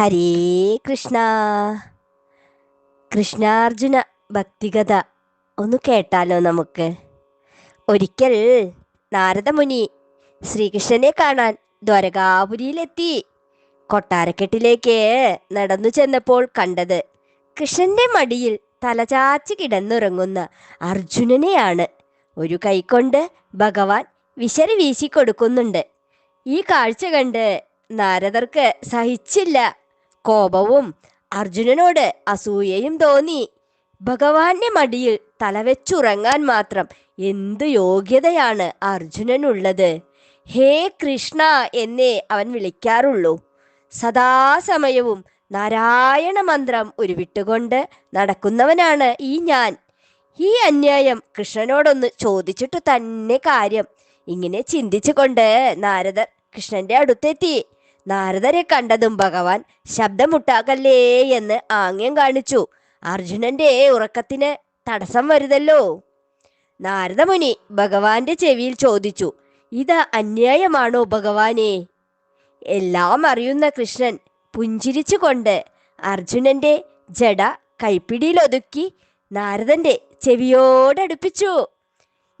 ഹരേ കൃഷ്ണ. കൃഷ്ണാർജുന ഭക്തികഥ ഒന്ന് കേട്ടാലോ നമുക്ക്? ഒരിക്കൽ നാരദമുനി ശ്രീകൃഷ്ണനെ കാണാൻ ദ്വാരകാപുരിയിലെത്തി. കൊട്ടാരക്കെട്ടിലേക്ക് നടന്നു ചെന്നപ്പോൾ കണ്ടത് കൃഷ്ണന്റെ മടിയിൽ തലചാച്ച് കിടന്നുറങ്ങുന്ന അർജുനനെയാണ്. ഒരു കൈകൊണ്ട് ഭഗവാൻ വിശറി വീശി കൊടുക്കുന്നുണ്ട് ഈ കാഴ്ച കണ്ട് നാരദർക്ക് സഹിച്ചില്ല. കോപവും അർജുനനോട് അസൂയയും തോന്നി. ഭഗവാന്റെ മടിയിൽ തലവെച്ചുറങ്ങാൻ മാത്രം എന്തു യോഗ്യതയാണ് അർജുനനുള്ളത്? ഹേ കൃഷ്ണ എന്നേ അവൻ വിളിക്കാറുള്ളൂ. സദാസമയവും നാരായണ മന്ത്രം ഉരുവിട്ടുകൊണ്ട് നടക്കുന്നവനാണ് ഈ ഞാൻ. ഈ അന്യായം കൃഷ്ണനോടൊന്ന് ചോദിച്ചിട്ടു തന്നെ കാര്യം ഇങ്ങനെ ചിന്തിച്ചുകൊണ്ട് നാരദർ കൃഷ്ണന്റെ അടുത്തെത്തി. നാരദരെ കണ്ടതും ഭഗവാൻ ശബ്ദമുട്ടാക്കല്ലേ എന്ന് ആംഗ്യം കാണിച്ചു. അർജുനന്റെ ഉറക്കത്തിന് തടസ്സം വരുതല്ലോ. നാരദമുനി ഭഗവാന്റെ ചെവിയിൽ ചോദിച്ചു ഇത് അന്യായമാണോ ഭഗവാനെ? എല്ലാം അറിയുന്ന കൃഷ്ണൻ പുഞ്ചിരിച്ചുകൊണ്ട് അർജുനന്റെ ജട കൈപ്പിടിയിലൊതുക്കി നാരദന്റെ ചെവിയോടടുപ്പിച്ചു.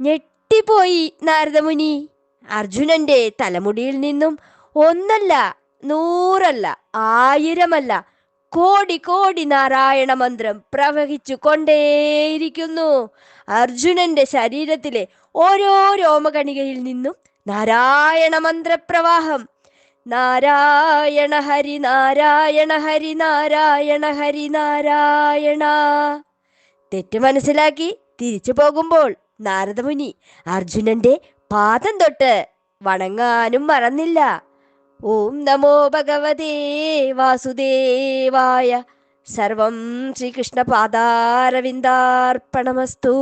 ഞെട്ടിപ്പോയി നാരദമുനി. അർജുനന്റെ തലമുടിയിൽ നിന്നും ഒന്നല്ല നൂറല്ല ആയിരമല്ല. കോടി കോടി നാരായണ മന്ത്രം പ്രവഹിച്ചു കൊണ്ടേയിരിക്കുന്നു. അർജുനന്റെ ശരീരത്തിലെ ഓരോ രോമകണികയിൽ നിന്നും നാരായണ മന്ത്രപ്രവാഹം. നാരായണ ഹരി നാരായണ ഹരി നാരായണ ഹരി നാരായണ. തെറ്റ് മനസ്സിലാക്കി തിരിച്ചു പോകുമ്പോൾ നാരദമുനി അർജുനന്റെ പാദം തൊട്ട് വണങ്ങാനും മറന്നില്ല. ॐ नमो भगवते वासुदेवाय। सर्वं श्रीकृष्णपादारविन्दार्पणमस्तु।